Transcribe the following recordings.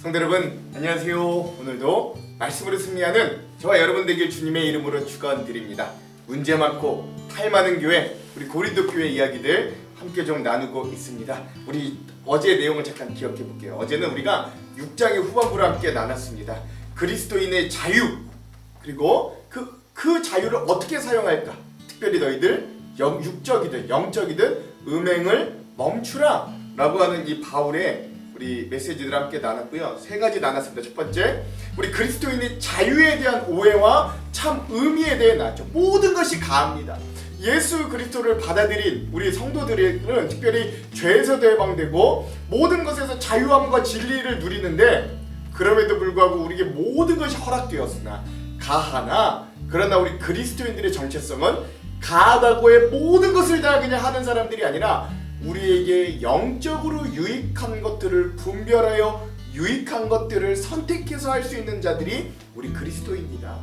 성도 여러분 안녕하세요. 오늘도 말씀으로 승리하는 저와 여러분 되길 주님의 이름으로 축원드립니다. 문제 많고 탈 많은 교회 우리 고린도 교회 이야기들 함께 좀 나누고 있습니다. 우리 어제 내용을 잠깐 기억해 볼게요. 어제는 우리가 6장의 후반부를 함께 나눴습니다. 그리스도인의 자유 그리고 그, 그 자유를 어떻게 사용할까? 특별히 너희들 영, 육적이든 영적이든 음행을 멈추라 라고 하는 이 바울의 우리 메시지들 함께 나눴고요. 세 가지 나눴습니다. 첫 번째, 우리 그리스도인의 자유에 대한 오해와 참 의미에 대해 나왔죠. 모든 것이 가합니다. 예수 그리스도를 받아들인 우리 성도들은 특별히 죄에서 해방되고 모든 것에서 자유함과 진리를 누리는데 그럼에도 불구하고 우리에게 모든 것이 허락되었으나 가하나 그러나 우리 그리스도인들의 정체성은 가하다고의 모든 것을 다 그냥 하는 사람들이 아니라 우리에게 영적으로 유익한 것들을 분별하여 유익한 것들을 선택해서 할 수 있는 자들이 우리 그리스도입니다.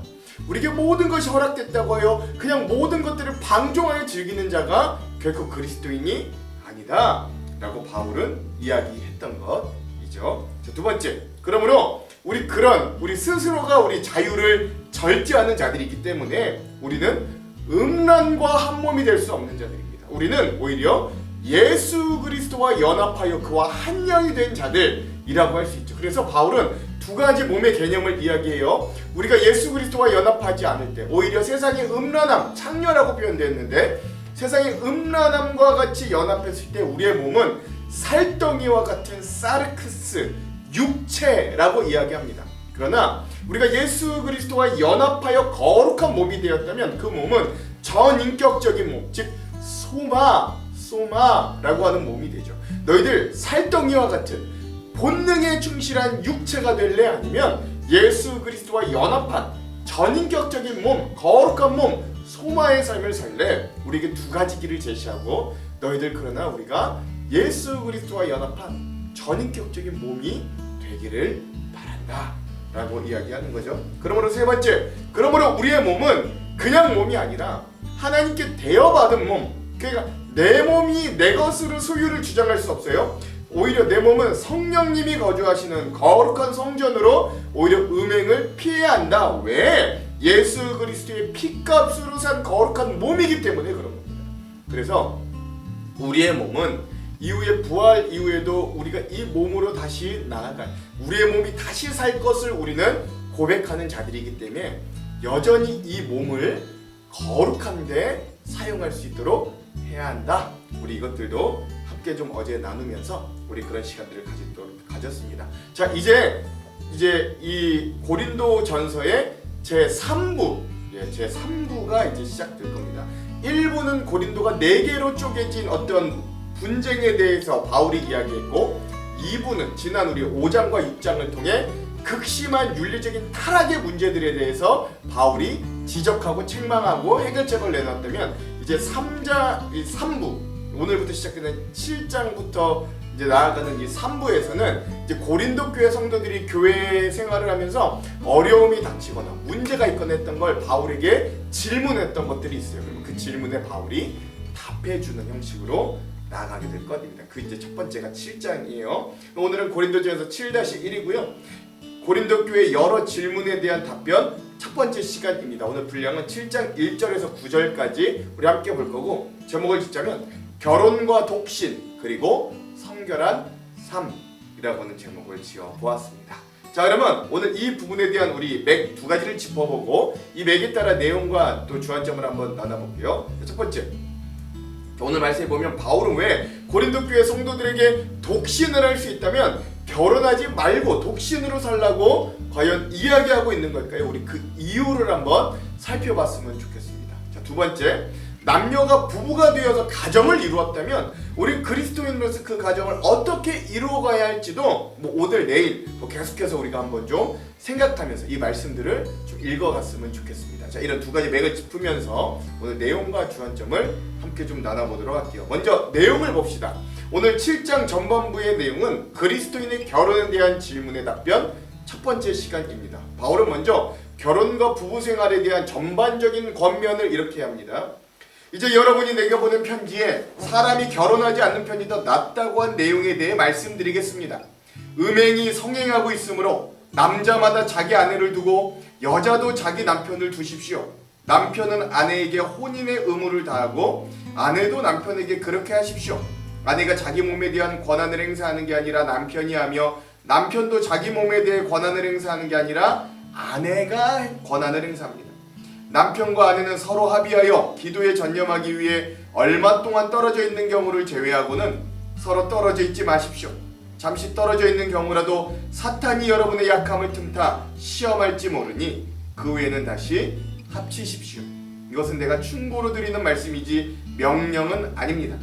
우리에게 모든 것이 허락됐다고 하여 그냥 모든 것들을 방종하여 즐기는 자가 결코 그리스도인이 아니다. 라고 바울은 이야기했던 것이죠. 자, 두 번째. 그러므로 우리 그런 우리 스스로가 우리 자유를 절제하는 자들이기 때문에 우리는 음란과 한 몸이 될 수 없는 자들입니다. 우리는 오히려 예수 그리스도와 연합하여 그와 한 영이 된 자들이라고 할 수 있죠. 그래서 바울은 두 가지 몸의 개념을 이야기해요. 우리가 예수 그리스도와 연합하지 않을 때 오히려 세상의 음란함, 창녀라고 표현됐는데 세상의 음란함과 같이 연합했을 때 우리의 몸은 살덩이와 같은 사르크스 육체라고 이야기합니다. 그러나 우리가 예수 그리스도와 연합하여 거룩한 몸이 되었다면 그 몸은 전인격적인 몸, 즉 소마, 소마라고 하는 몸이 되죠. 너희들 살덩이와 같은 본능에 충실한 육체가 될래 아니면 예수 그리스도와 연합한 전인격적인 몸, 거룩한 몸, 소마의 삶을 살래? 우리에게 두 가지 길을 제시하고 너희들 그러나 우리가 예수 그리스도와 연합한 전인격적인 몸이 되기를 바란다. 라고 이야기하는 거죠. 그러므로 세 번째, 그러므로 우리의 몸은 그냥 몸이 아니라 하나님께 대여받은 몸. 그러니까 내 몸이 내 것으로 소유를 주장할 수 없어요. 오히려 내 몸은 성령님이 거주하시는 거룩한 성전으로 오히려 음행을 피해야 한다. 왜? 예수 그리스도의 피값으로 산 거룩한 몸이기 때문에 그런 겁니다. 그래서 우리의 몸은 이후에 부활 이후에도 우리가 이 몸으로 다시 나아갈 우리의 몸이 다시 살 것을 우리는 고백하는 자들이기 때문에 여전히 이 몸을 거룩한데 사용할 수 있도록 해야 한다. 우리 이것들도 함께 좀 어제 나누면서 우리 그런 시간들을 가지도록 가졌습니다. 자 이제 이제 이 고린도 전서의 제 3부 예, 제 3부가 이제 시작될 겁니다. 1부는 고린도가 4개로 쪼개진 어떤 분쟁에 대해서 바울이 이야기했고 2부는 지난 우리 5장과 6장을 통해 극심한 윤리적인 타락의 문제들에 대해서 바울이 지적하고 책망하고 해결책을 내놨다면 이제 3자 이 3부 오늘부터 시작되는 7장부터 이제 나아가는 이 3부에서는 이제 고린도 교회 성도들이 교회 생활을 하면서 어려움이 닥치거나 문제가 있거나 했던 걸 바울에게 질문했던 것들이 있어요. 그러면 그 질문에 바울이 답해주는 형식으로 나아가게 될 것입니다. 그 이제 첫 번째가 7장이에요. 오늘은 고린도전에서 7-1이고요. 고린도 교회 여러 질문에 대한 답변 첫 번째 시간입니다. 오늘 분량은 7장 1절에서 9절까지 우리 함께 볼 거고 제목을 짓자면 결혼과 독신 그리고 성결한 삶이라고 하는 제목을 지어 보았습니다. 자 그러면 오늘 이 부분에 대한 우리 맥 두 가지를 짚어보고 이 맥에 따라 내용과 또 주안점을 한번 나눠볼게요. 첫 번째 오늘 말씀에 보면 바울은 왜 고린도 교회 성도들에게 독신을 할 수 있다면 결혼하지 말고 독신으로 살라고 과연 이야기하고 있는 걸까요? 우리 그 이유를 한번 살펴봤으면 좋겠습니다. 자, 두 번째. 남녀가 부부가 되어서 가정을 이루었다면 우리 그리스도인으로서 그 가정을 어떻게 이루어가야 할지도 뭐 오늘 내일 뭐 계속해서 우리가 한번 좀 생각하면서 이 말씀들을 좀 읽어갔으면 좋겠습니다. 자 이런 두 가지 맥을 짚으면서 오늘 내용과 주안점을 함께 좀 나눠보도록 할게요. 먼저 내용을 봅시다. 오늘 7장 전반부의 내용은 그리스도인의 결혼에 대한 질문의 답변 첫 번째 시간입니다. 바울은 먼저 결혼과 부부 생활에 대한 전반적인 권면을 이렇게 합니다. 이제 여러분이 내게 보낸 편지에 사람이 결혼하지 않는 편이 더 낫다고 한 내용에 대해 말씀드리겠습니다. 음행이 성행하고 있으므로 남자마다 자기 아내를 두고 여자도 자기 남편을 두십시오. 남편은 아내에게 혼인의 의무를 다하고 아내도 남편에게 그렇게 하십시오. 아내가 자기 몸에 대한 권한을 행사하는 게 아니라 남편이 하며 남편도 자기 몸에 대해 권한을 행사하는 게 아니라 아내가 권한을 행사합니다. 남편과 아내는 서로 합의하여 기도에 전념하기 위해 얼마 동안 떨어져 있는 경우를 제외하고는 서로 떨어져 있지 마십시오. 잠시 떨어져 있는 경우라도 사탄이 여러분의 약함을 틈타 시험할지 모르니 그 후에는 다시 합치십시오. 이것은 내가 충고로 드리는 말씀이지 명령은 아닙니다.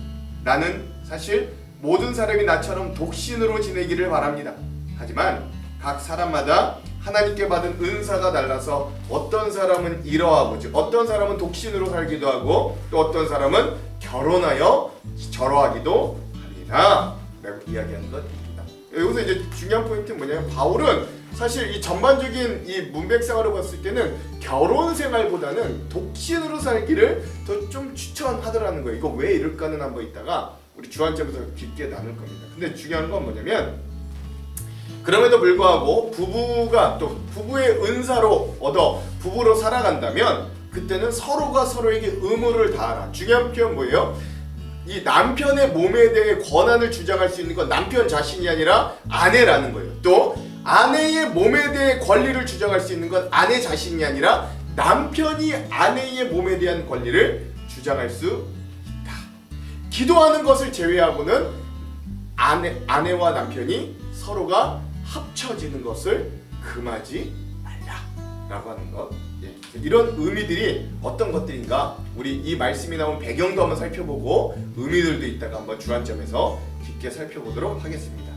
나는 사실 모든 사람이 나처럼 독신으로 지내기를 바랍니다. 하지만 각 사람마다 하나님께 받은 은사가 달라서 어떤 사람은 이러하고죠. 어떤 사람은 독신으로 살기도 하고 또 어떤 사람은 결혼하여 절호하기도 합니다. 라고 이야기하는 것입니다. 여기서 이제 중요한 포인트는 뭐냐면 바울은 사실 이 전반적인 이 문백 생활을 봤을 때는 결혼 생활보다는 독신으로 살기를 더 좀 추천하더라는 거예요. 이거 왜 이럴까는 한번 있다가 우리 주안점에서 깊게 나눌 겁니다. 근데 중요한 건 뭐냐면 그럼에도 불구하고 부부가 또 부부의 은사로 얻어 부부로 살아간다면 그때는 서로가 서로에게 의무를 다하라. 중요한 표현 뭐예요? 이 남편의 몸에 대해 권한을 주장할 수 있는 건 남편 자신이 아니라 아내라는 거예요. 또 아내의 몸에 대해 권리를 주장할 수 있는 건 아내 자신이 아니라 남편이 아내의 몸에 대한 권리를 주장할 수 있다. 기도하는 것을 제외하고는 아내 아내와 남편이 서로가 합쳐지는 것을 금하지 말라라고 하는 것. 예. 이런 의미들이 어떤 것들인가 우리 이 말씀이 나온 배경도 한번 살펴보고 의미들도 있다가 한번 주안점에서 깊게 살펴보도록 하겠습니다.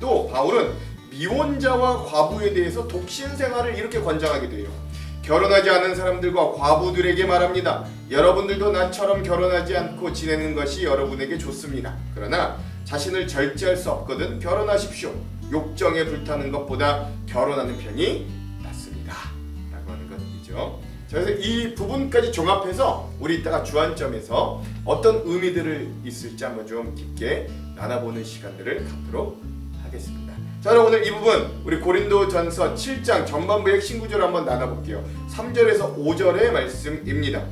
또 바울은 미혼자와 과부에 대해서 독신 생활을 이렇게 권장하기도 해요. 결혼하지 않은 사람들과 과부들에게 말합니다. 여러분들도 나처럼 결혼하지 않고 지내는 것이 여러분에게 좋습니다. 그러나 자신을 절제할 수 없거든 결혼하십시오. 욕정에 불타는 것보다 결혼하는 편이 낫습니다. 라고 하는 것이죠. 자, 그래서 이 부분까지 종합해서 우리 이따가 주안점에서 어떤 의미들을 있을지 한번 좀 깊게 나눠보는 시간들을 갖도록 하겠습니다. 자, 그럼 오늘 이 부분 우리 고린도전서 7장 전반부 핵심 구조를 한번 나눠볼게요. 3절에서 5절의 말씀입니다.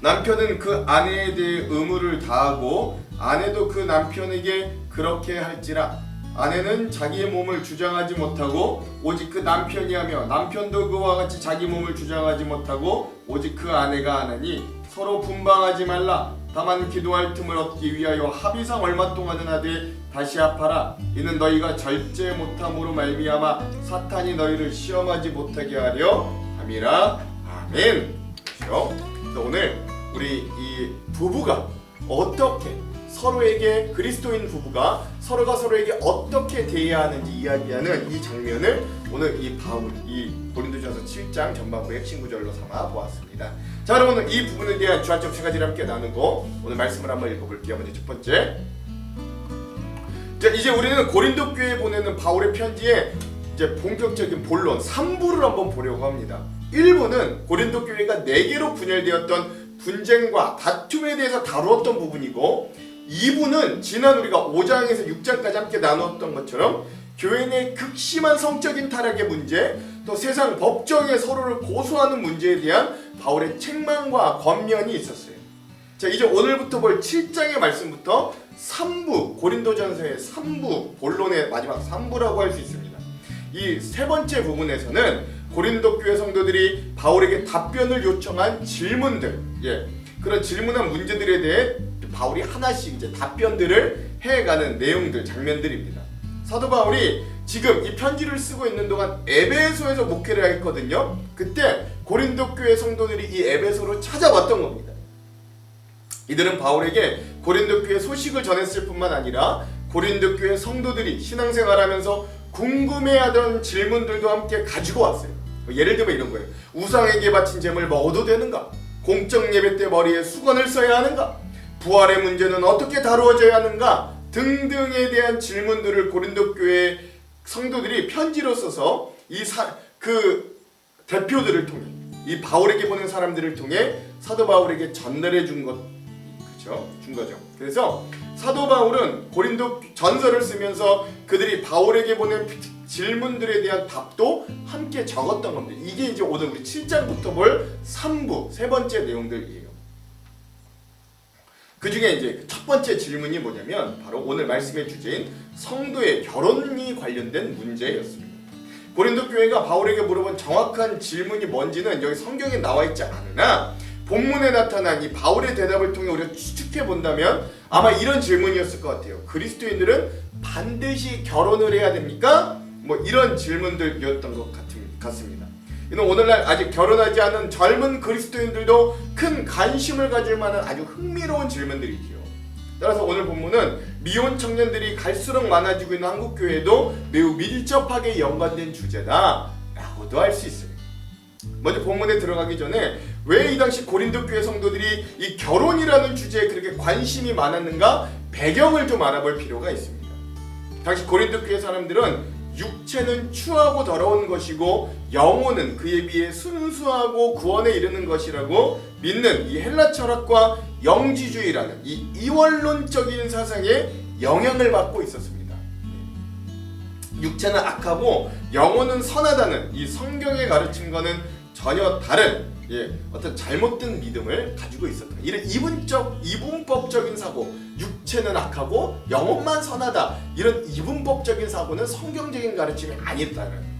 남편은 그 아내에 대해 의무를 다하고 아내도 그 남편에게 그렇게 할지라 아내는 자기의 몸을 주장하지 못하고 오직 그 남편이 하며 남편도 그와 같이 자기 몸을 주장하지 못하고 오직 그 아내가 하나니 서로 분방하지 말라. 다만 기도할 틈을 얻기 위하여 합의상 얼마 동안은 하되 다시 합하라. 이는 너희가 절제 못함으로 말미암아 사탄이 너희를 시험하지 못하게 하려 함이라. 아멘. 그렇죠? 그래서 오늘 우리 이 부부가 어떻게 서로에게 그리스도인 부부가 서로가 서로에게 어떻게 대해야 하는지 이야기하는 이 장면을 오늘 이 바울 이 고린도전서 7장 전반부의 핵심 구절로 삼아 보았습니다. 자, 여러분 이 부분에 대한 주안점 세 가지를 함께 나누고 오늘 말씀을 한번 읽어볼게요. 먼저 첫 번째, 자 이제 우리는 고린도 교회에 보내는 바울의 편지에 이제 본격적인 본론 3부를 한번 보려고 합니다. 1부는 고린도 교회가 4개로 분열되었던 분쟁과 다툼에 대해서 다루었던 부분이고 2부는 지난 우리가 5장에서 6장까지 함께 나누었던 것처럼 교회 내 극심한 성적인 타락의 문제, 또 세상 법정에 서로를 고소하는 문제에 대한 바울의 책망과 권면이 있었어요. 자, 이제 오늘부터 볼 7장의 말씀부터 3부, 고린도전서의 3부, 본론의 마지막 3부라고 할 수 있습니다. 이 세 번째 부분에서는 고린도 교회 성도들이 바울에게 답변을 요청한 질문들, 예, 그런 질문한 문제들에 대해 바울이 하나씩 이제 답변들을 해가는 내용들, 장면들입니다. 사도 바울이 지금 이 편지를 쓰고 있는 동안 에베소에서 목회를 했거든요. 그때 고린도 교회 성도들이 이 에베소로 찾아왔던 겁니다. 이들은 바울에게 고린도 교회 소식을 전했을 뿐만 아니라 고린도 교회 성도들이 신앙생활하면서 궁금해하던 질문들도 함께 가지고 왔어요. 뭐 예를 들면 이런 거예요. 우상에게 바친 제물 먹어도 되는가? 공적 예배 때 머리에 수건을 써야 하는가? 부활의 문제는 어떻게 다루어져야 하는가? 등등에 대한 질문들을 고린도 교회 성도들이 편지로 써서 이그 대표들을 통해 이 바울에게 보낸 사람들을 통해 사도 바울에게 전달해 준 것. 준 거죠. 그래서 사도 바울은 고린도 전서를 쓰면서 그들이 바울에게 보낸 질문들에 대한 답도 함께 적었던 겁니다. 이게 이제 오늘 우리 7장부터 볼 3부 세 번째 내용들이에요. 그 중에 이제 첫 번째 질문이 뭐냐면 바로 오늘 말씀의 주제인 성도의 결혼이 관련된 문제였습니다. 고린도 교회가 바울에게 물어본 정확한 질문이 뭔지는 여기 성경에 나와 있지 않으나 본문에 나타난 이 바울의 대답을 통해 우리가 추측해 본다면 아마 이런 질문이었을 것 같아요. 그리스도인들은 반드시 결혼을 해야 됩니까? 뭐 이런 질문들이었던 것 같습니다. 이는 오늘날 아직 결혼하지 않은 젊은 그리스도인들도 큰 관심을 가질 만한 아주 흥미로운 질문들이지요. 따라서 오늘 본문은 미혼 청년들이 갈수록 많아지고 있는 한국 교회도 매우 밀접하게 연관된 주제다라고도 할 수 있어요. 먼저 본문에 들어가기 전에 왜 이 당시 고린도 교회 성도들이 이 결혼이라는 주제에 그렇게 관심이 많았는가 배경을 좀 알아볼 필요가 있습니다. 당시 고린도 교회 사람들은 육체는 추하고 더러운 것이고 영혼은 그에 비해 순수하고 구원에 이르는 것이라고 믿는 이 헬라 철학과 영지주의라는 이 이원론적인 사상에 영향을 받고 있었습니다. 육체는 악하고 영혼은 선하다는 이 성경의 가르침과는 전혀 다른 예, 어떤 잘못된 믿음을 가지고 있었다. 이런 이분적 이분법적인 사고, 육체는 악하고 영혼만 선하다. 이런 이분법적인 사고는 성경적인 가르침이 아니었다는 거예요.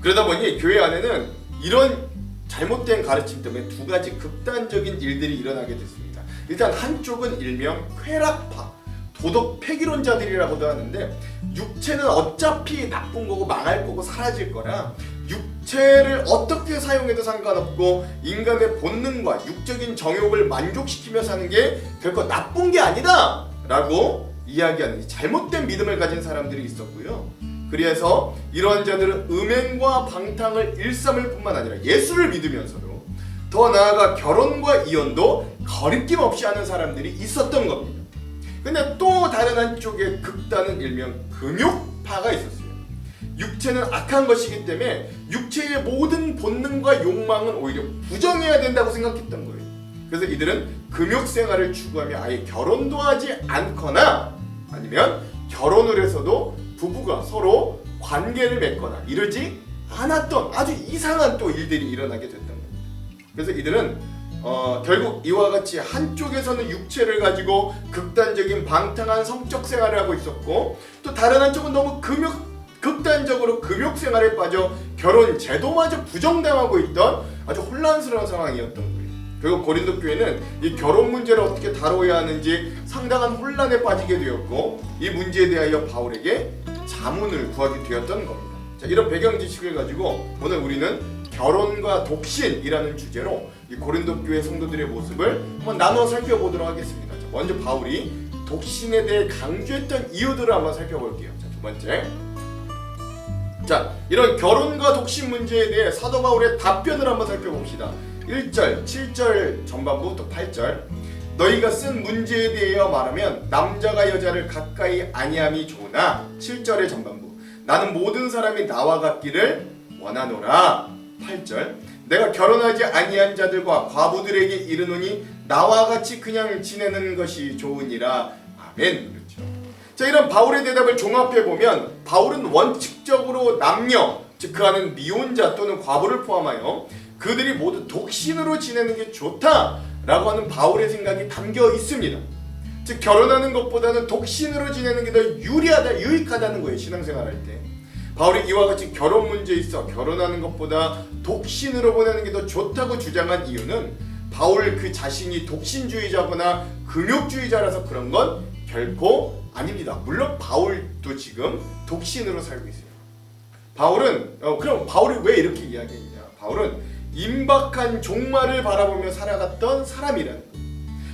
그러다 보니 교회 안에는 이런 잘못된 가르침 때문에 두 가지 극단적인 일들이 일어나게 됐습니다. 일단 한쪽은 일명 쾌락파, 도덕 폐기론자들이라고도 하는데 육체는 어차피 나쁜 거고 망할 거고 사라질 거라 육체를 어떻게 사용해도 상관없고 인간의 본능과 육적인 정욕을 만족시키며 사는 게 결코 나쁜 게 아니다! 라고 이야기하는 잘못된 믿음을 가진 사람들이 있었고요. 그래서 이러한 자들은 음행과 방탕을 일삼을 뿐만 아니라 예수를 믿으면서도 더 나아가 결혼과 이혼도 거리낌 없이 하는 사람들이 있었던 겁니다. 근데 또 다른 한쪽에 극단은 일명 금욕파가 있었어요. 육체는 악한 것이기 때문에 육체의 모든 본능과 욕망은 오히려 부정해야 된다고 생각했던 거예요. 그래서 이들은 금욕 생활을 추구하며 아예 결혼도 하지 않거나 아니면 결혼을 해서도 부부가 서로 관계를 맺거나 이러지 않았던 아주 이상한 또 일들이 일어나게 됐던 겁니다. 그래서 이들은 어, 결국 이와 같이 한쪽에서는 육체를 가지고 극단적인 방탕한 성적 생활을 하고 있었고 또 다른 한쪽은 너무 금욕 극단적으로 금욕 생활에 빠져 결혼 제도마저 부정당하고 있던 아주 혼란스러운 상황이었던 거예요. 결국 고린도 교회는 이 결혼 문제를 어떻게 다뤄야 하는지 상당한 혼란에 빠지게 되었고 이 문제에 대하여 바울에게 자문을 구하게 되었던 겁니다. 자, 이런 배경 지식을 가지고 오늘 우리는 결혼과 독신이라는 주제로 이 고린도 교회 성도들의 모습을 한번 나눠 살펴보도록 하겠습니다. 자, 먼저 바울이 독신에 대해 강조했던 이유들을 한번 살펴볼게요. 자, 두 번째. 자, 이런 결혼과 독신 문제에 대해 사도 바울의 답변을 한번 살펴봅시다. 1절, 7절 전반부 또 8절. 너희가 쓴 문제에 대하여 말하면 남자가 여자를 가까이 아니함이 좋으나 7절의 전반부. 나는 모든 사람이 나와 같기를 원하노라. 8절. 내가 결혼하지 아니한 자들과 과부들에게 이르노니 나와 같이 그냥 지내는 것이 좋으니라. 아멘. 자, 이런 바울의 대답을 종합해 보면 바울은 원칙적으로 남녀, 즉 그 안은 미혼자 또는 과부를 포함하여 그들이 모두 독신으로 지내는 게 좋다라고 하는 바울의 생각이 담겨 있습니다. 즉 결혼하는 것보다는 독신으로 지내는 게 더 유리하다, 유익하다는 거예요 신앙생활 할 때. 바울이 이와 같이 결혼 문제에 있어 결혼하는 것보다 독신으로 보내는 게 더 좋다고 주장한 이유는 바울 그 자신이 독신주의자거나 금욕주의자라서 그런 건 결코 아닙니다. 물론 바울도 지금 독신으로 살고 있어요. 바울은 어, 그럼 바울이 왜 이렇게 이야기했냐? 바울은 임박한 종말을 바라보며 살아갔던 거예요.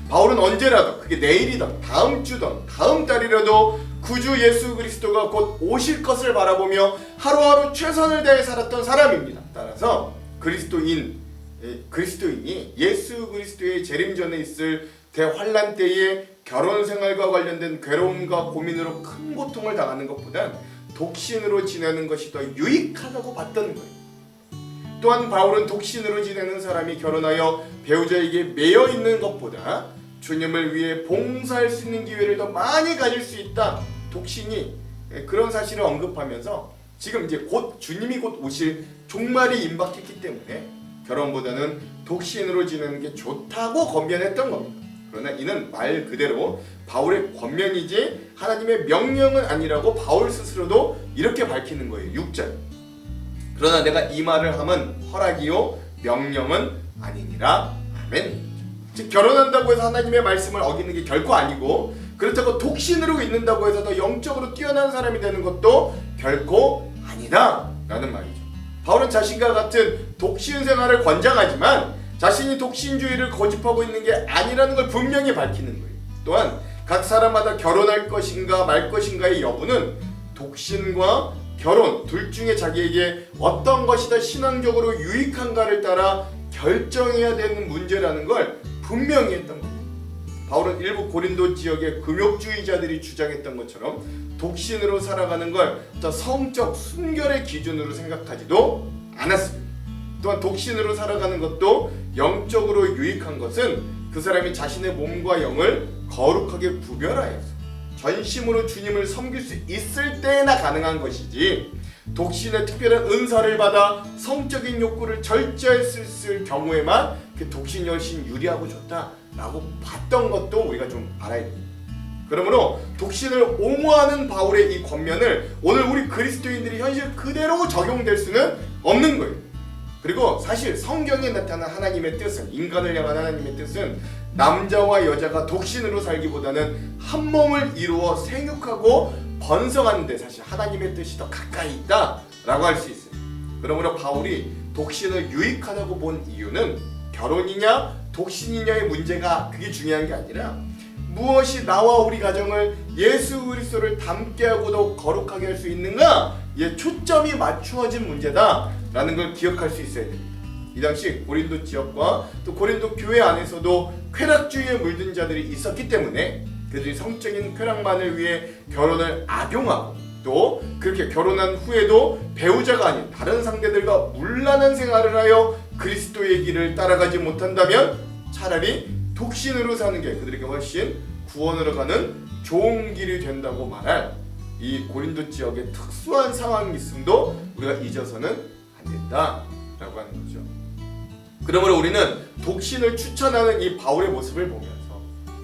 바울은 언제라도 그게 내일이든 다음 주든 다음 달이라도 구주 예수 그리스도가 곧 오실 것을 바라보며 하루하루 최선을 다해 살았던 사람입니다. 따라서 그리스도인 예, 그리스도인이 예수 그리스도의 재림 전에 있을 대환란 때에 결혼 생활과 관련된 괴로움과 고민으로 큰 고통을 당하는 것보단 독신으로 지내는 것이 더 유익하다고 봤던 거예요. 또한 바울은 독신으로 지내는 사람이 결혼하여 배우자에게 매여 있는 것보다 주님을 위해 봉사할 수 있는 기회를 더 많이 가질 수 있다. 독신이 예, 그런 사실을 언급하면서 지금 이제 곧 주님이 곧 오실 종말이 임박했기 때문에 결혼보다는 독신으로 지내는 게 좋다고 권면했던 겁니다. 그러나 이는 말 그대로 바울의 권면이지 하나님의 명령은 아니라고 바울 스스로도 이렇게 밝히는 거예요. 6절. 그러나 내가 이 말을 함은 허락이요 명령은 아니니라. 아멘. 즉 결혼한다고 해서 하나님의 말씀을 어기는 게 결코 아니고 그렇다고 독신으로 있는다고 해서 더 영적으로 뛰어난 사람이 되는 것도 결코 아니다 라는 말이죠. 바울은 자신과 같은 독신 생활을 권장하지만 자신이 독신주의를 고집하고 있는 게 아니라는 걸 분명히 밝히는 거예요. 또한 각 사람마다 결혼할 것인가 말 것인가의 여부는 독신과 결혼 둘 중에 자기에게 어떤 것이 더 신앙적으로 유익한가를 따라 결정해야 되는 문제라는 걸 분명히 했던 겁니다. 바울은 일부 고린도 지역의 금욕주의자들이 주장했던 것처럼 독신으로 살아가는 걸더 성적 순결의 기준으로 생각하지도 않았습니다. 또한 독신으로 살아가는 것도 영적으로 유익한 것은 그 사람이 자신의 몸과 영을 거룩하게 구별하여서 전심으로 주님을 섬길 수 있을 때나 가능한 것이지 독신의 특별한 은사를 받아 성적인 욕구를 절제할 수 있을 경우에만 그 독신이 훨씬 유리하고 좋다라고 봤던 것도 우리가 좀 알아야 됩니다. 그러므로 독신을 옹호하는 바울의 이 권면을 오늘 우리 그리스도인들이 현실 그대로 적용될 수는 없는 거예요. 그리고 사실 성경에 나타난 하나님의 뜻은 인간을 향한 하나님의 뜻은 남자와 여자가 독신으로 살기보다는 한 몸을 이루어 생육하고 번성하는데 사실 하나님의 뜻이 더 가까이 있다라고 할 수 있어요. 그러므로 바울이 독신을 유익하다고 본 이유는 결혼이냐 독신이냐의 문제가 그게 중요한 게 아니라 무엇이 나와 우리 가정을 예수 그리스도를 닮게 하고도 거룩하게 할 수 있는가? 에 초점이 맞추어진 문제다 라는 걸 기억할 수 있어야 됩니다. 이 당시 고린도 지역과 또 고린도 교회 안에서도 쾌락주의에 물든 자들이 있었기 때문에 그들이 성적인 쾌락만을 위해 결혼을 악용하고 또 그렇게 결혼한 후에도 배우자가 아닌 다른 상대들과 문란한 생활을 하여 그리스도의 길을 따라가지 못한다면 차라리 독신으로 사는 게 그들에게 훨씬 구원으로 가는 좋은 길이 된다고 말할 이 고린도 지역의 특수한 상황이 있음도 우리가 잊어서는 안 된다라고 하는 거죠. 그러므로 우리는 독신을 추천하는 이 바울의 모습을 보면서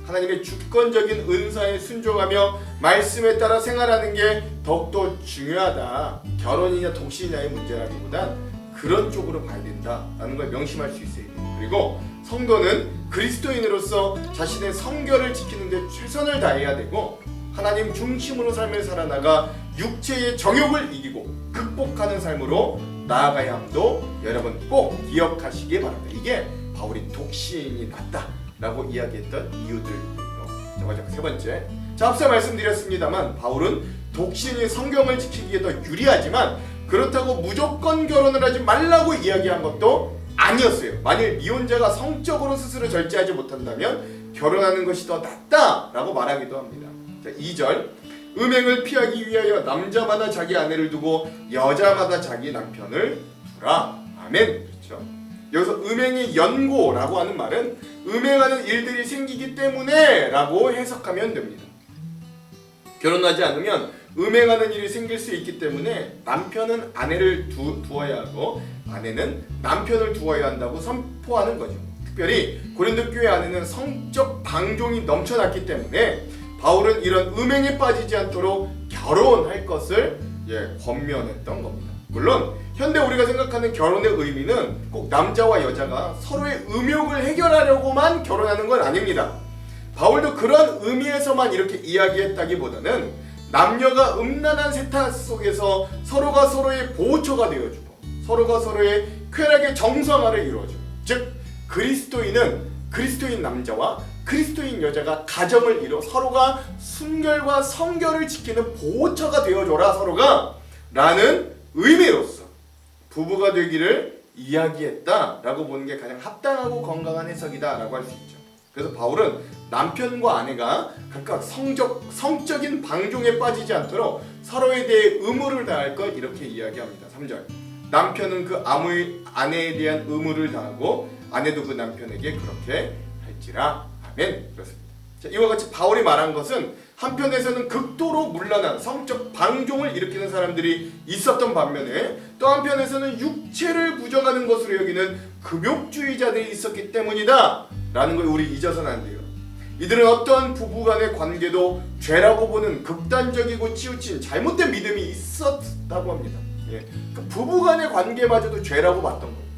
하나님의 주권적인 은사에 순종하며 말씀에 따라 생활하는 게 더욱더 중요하다. 결혼이냐 독신이냐의 문제라기보단 그런 쪽으로 봐야 된다라는 걸 명심할 수 있어야 돼요. 그리고 성도는 그리스도인으로서 자신의 성결을 지키는 데 최선을 다해야 되고 하나님 중심으로 삶을 살아나가 육체의 정욕을 이기고 극복하는 삶으로 나아가야 함도 여러분 꼭 기억하시기 바랍니다. 이게 바울이 독신이 낫다라고 이야기했던. 자, 마지막 세 번째. 자, 앞서 말씀드렸습니다만 바울은 독신이 성경을 지키기에 더 유리하지만 그렇다고 무조건 결혼을 하지 말라고 이야기한 것도 아니었어요. 만일 미혼자가 성적으로 스스로 절제하지 못한다면 결혼하는 것이 더 낫다라고 말하기도 합니다. 자, 2절 음행을 피하기 위하여 남자마다 자기 아내를 두고 여자마다 자기 남편을 두라. 아멘. 그렇죠. 여기서 음행의 연고라고 하는 말은 음행하는 일들이 생기기 때문에라고 해석하면 됩니다. 결혼하지 않으면 음행하는 일이 생길 수 있기 때문에 남편은 아내를 두, 두어야 하고 아내는 남편을 두어야 한다고 선포하는 거죠. 특별히 고린도 교회 안에는 성적 방종이 넘쳐났기 때문에 바울은 이런 음행에 빠지지 않도록 결혼할 것을 예, 권면했던 겁니다. 물론 현대 우리가 생각하는 결혼의 의미는 꼭 남자와 여자가 서로의 음욕을 해결하려고만 결혼하는 건 아닙니다. 바울도 그런 의미에서만 이렇게 이야기했다기보다는 남녀가 음란한 세탁 속에서 서로가 서로의 보호처가 되어주고 서로가 서로의 쾌락의 정상화를 이루어주고 즉 그리스도인은 그리스도인 남자와 그리스도인 여자가 가정을 이뤄 서로가 순결과 성결을 지키는 보호처가 되어줘라 서로가 라는 의미로서 부부가 되기를 이야기했다라고 보는 게 가장 합당하고 건강한 해석이다라고 할 수 있죠. 그래서 바울은 남편과 아내가 각각 성적 성적인 방종에 빠지지 않도록 서로에 대해 의무를 다할 것 이렇게 이야기합니다. 3절. 남편은 그 아무 아내에 대한 의무를 다하고 아내도 그 남편에게 그렇게 할지라 아멘 그렇습니다. 자, 이와 같이 바울이 말한 것은 한편에서는 극도로 문란한 성적 방종을 일으키는 사람들이 있었던 반면에 또 한편에서는 육체를 부정하는 것으로 여기는 금욕주의자들이 있었기 때문이다 라는 걸 우리 잊어서는 안 돼요. 이들은 어떠한 부부 간의 관계도 죄라고 보는 극단적이고 치우친 잘못된 믿음이 있었다고 합니다. 예. 그 부부 간의 관계마저도 죄라고 봤던 거예요.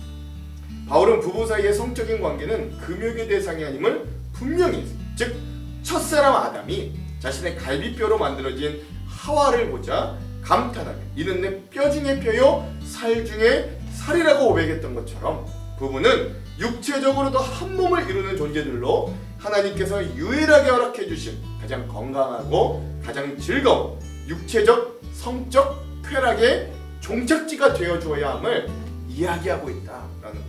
바울은 부부 사이의 성적인 관계는 금욕의 대상이 아님을 분명히 했어요. 즉 첫사람 아담이 자신의 갈비뼈로 만들어진 하와를 보자 감탄하며 이는 내 뼈 중에 뼈요 살 중에 살이라고 고백했던 것처럼 부부는 육체적으로도 한 몸을 이루는 존재들로 하나님께서 유일하게 허락해 주신 가장 건강하고 가장 즐거운 육체적 성적 쾌락의 종착지가 되어 주어야 함을 이야기하고 있다라는 거죠.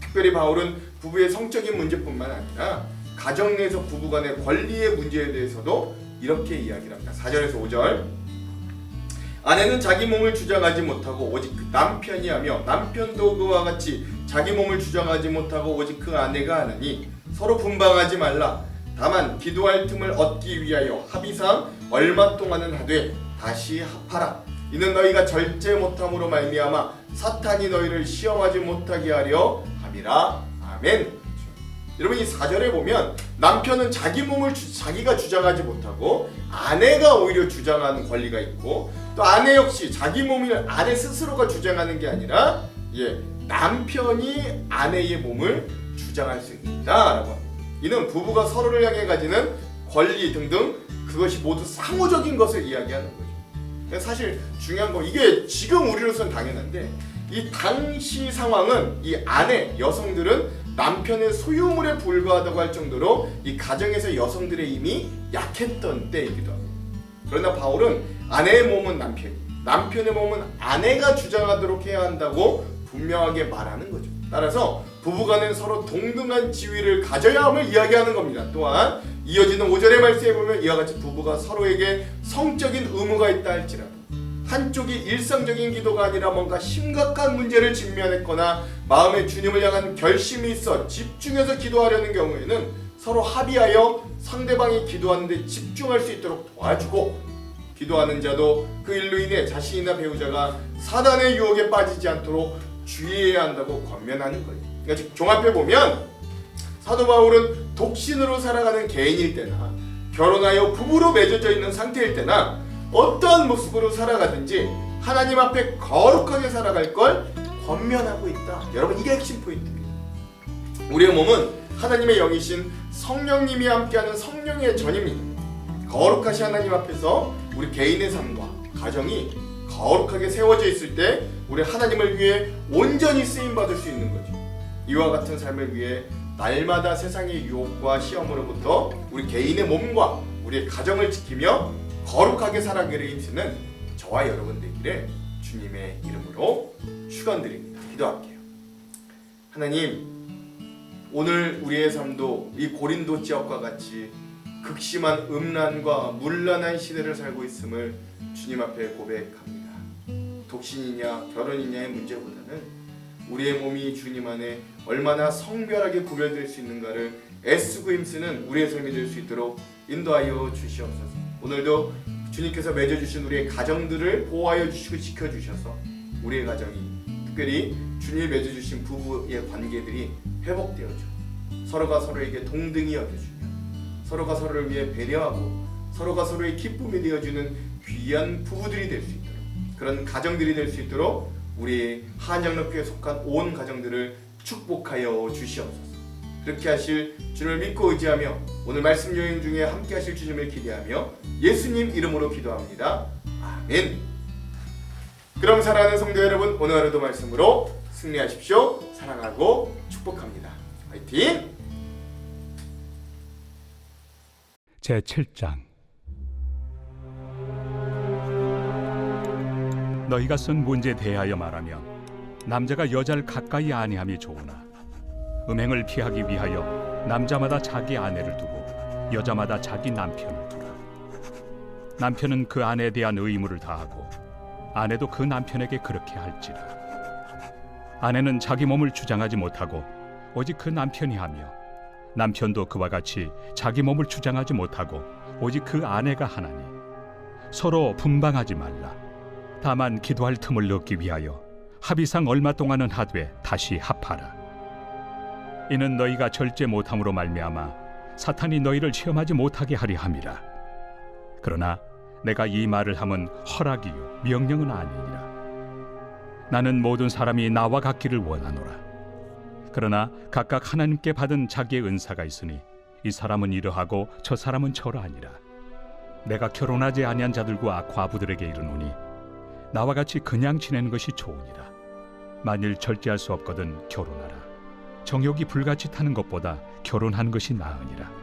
특별히 바울은 부부의 성적인 문제뿐만 아니라 가정 내에서 부부 간의 권리의 문제에 대해서도 이렇게 이야기를 합니다. 4절에서 5절. 아내는 자기 몸을 주장하지 못하고 오직 그 남편이 하며 남편도 그와 같이 자기 몸을 주장하지 못하고 오직 그 아내가 하느니 서로 분방하지 말라. 다만 기도할 틈을 얻기 위하여 합의상 얼마 동안은 하되 다시 합하라. 이는 너희가 절제 못함으로 말미암아 사탄이 너희를 시험하지 못하게 하려 함이라. 아멘 여러분 이 4절에 보면 남편은 자기 몸을 주, 자기가 주장하지 못하고 아내가 오히려 주장하는 권리가 있고 또 아내 역시 자기 몸을 아내 스스로가 주장하는 게 아니라 예 남편이 아내의 몸을 주장할 수 있다라고 합니다. 이는 부부가 서로를 향해 가지는 권리 등등 그것이 모두 상호적인 것을 이야기하는 거죠. 그러니까 사실 중요한 거 이게 지금 우리로서는 당연한데 이 당시 상황은 이 아내 여성들은 남편의 소유물에 불과하다고 할 정도로 이 가정에서 여성들의 힘이 약했던 때이기도 합니다. 그러나 바울은 아내의 몸은 남편이, 남편의 몸은 아내가 주장하도록 해야 한다고 분명하게 말하는 거죠. 따라서 부부간은 서로 동등한 지위를 가져야 함을 이야기하는 겁니다. 또한 이어지는 5절의 말씀에 보면 이와 같이 부부가 서로에게 성적인 의무가 있다 할지라도 한쪽이 일상적인 기도가 아니라 뭔가 심각한 문제를 직면했거나 마음에 주님을 향한 결심이 있어 집중해서 기도하려는 경우에는 서로 합의하여 상대방이 기도하는데 집중할 수 있도록 도와주고 기도하는 자도 그 일로 인해 자신이나 배우자가 사단의 유혹에 빠지지 않도록 주의해야 한다고 권면하는 거예요. 그러니까 즉 종합해 보면 사도 바울은 독신으로 살아가는 개인일 때나 결혼하여 부부로 맺어져 있는 상태일 때나 어떠한 모습으로 살아가든지 하나님 앞에 거룩하게 살아갈 걸 권면하고 있다. 여러분 이게 핵심 포인트입니다. 우리의 몸은 하나님의 영이신 성령님이 함께하는 성령의 전입니다. 거룩하신 하나님 앞에서 우리 개인의 삶과 가정이 거룩하게 세워져 있을 때 우리 하나님을 위해 온전히 쓰임 받을 수 있는 거죠. 이와 같은 삶을 위해 날마다 세상의 유혹과 시험으로부터 우리 개인의 몸과 우리의 가정을 지키며 거룩하게 살아가기를 힘쓰는 저와 여러분 되기를 주님의 이름으로 축원드립니다. 기도할게요. 하나님, 오늘 우리의 삶도 이 고린도 지역과 같이 극심한 음란과 문란한 시대를 살고 있음을 주님 앞에 고백합니다. 독신이냐 결혼이냐의 문제보다는 우리의 몸이 주님 안에 얼마나 성별하게 구별될 수 있는가를 애쓰고 힘쓰는 우리의 삶이 될 수 있도록 인도하여 주시옵소서. 오늘도 주님께서 맺어주신 우리의 가정들을 보호하여 주시고 지켜주셔서 우리의 가정이 특별히 주님이 맺어주신 부부의 관계들이 회복되어져 서로가 서로에게 동등히 여겨주며 서로가 서로를 위해 배려하고 서로가 서로의 기쁨이 되어주는 귀한 부부들이 될 수 있도록 그런 가정들이 될 수 있도록 우리 한양로교에 속한 온 가정들을 축복하여 주시옵소서. 그렇게 하실 주님을 믿고 의지하며 오늘 말씀 여행 중에 함께 하실 주님을 기대하며 예수님 이름으로 기도합니다. 아멘. 그럼 사랑하는 성도 여러분 오늘 하루도 말씀으로 승리하십시오. 사랑하고 축복합니다. 화이팅! 제 7장 너희가 쓴 문제에 대하여 말하면 남자가 여자를 가까이 아니함이 좋으나 음행을 피하기 위하여 남자마다 자기 아내를 두고 여자마다 자기 남편을 두라. 남편은 그 아내에 대한 의무를 다하고 아내도 그 남편에게 그렇게 할지라. 아내는 자기 몸을 주장하지 못하고 오직 그 남편이 하며 남편도 그와 같이 자기 몸을 주장하지 못하고 오직 그 아내가 하나니 서로 분방하지 말라. 다만 기도할 틈을 얻기 위하여 합의상 얼마 동안은 하되 다시 합하라 이는 너희가 절제 못함으로 말미암아 사탄이 너희를 시험하지 못하게 하리 함이라. 그러나 내가 이 말을 함은 허락이요 명령은 아니니라. 나는 모든 사람이 나와 같기를 원하노라. 그러나 각각 하나님께 받은 자기의 은사가 있으니 이 사람은 이러하고 저 사람은 저러하니라. 내가 결혼하지 아니한 자들과 과부들에게 이르노니 나와 같이 그냥 지내는 것이 좋으니라. 만일 절제할 수 없거든 결혼하라 정욕이 불같이 타는 것보다 결혼하는 것이 나으니라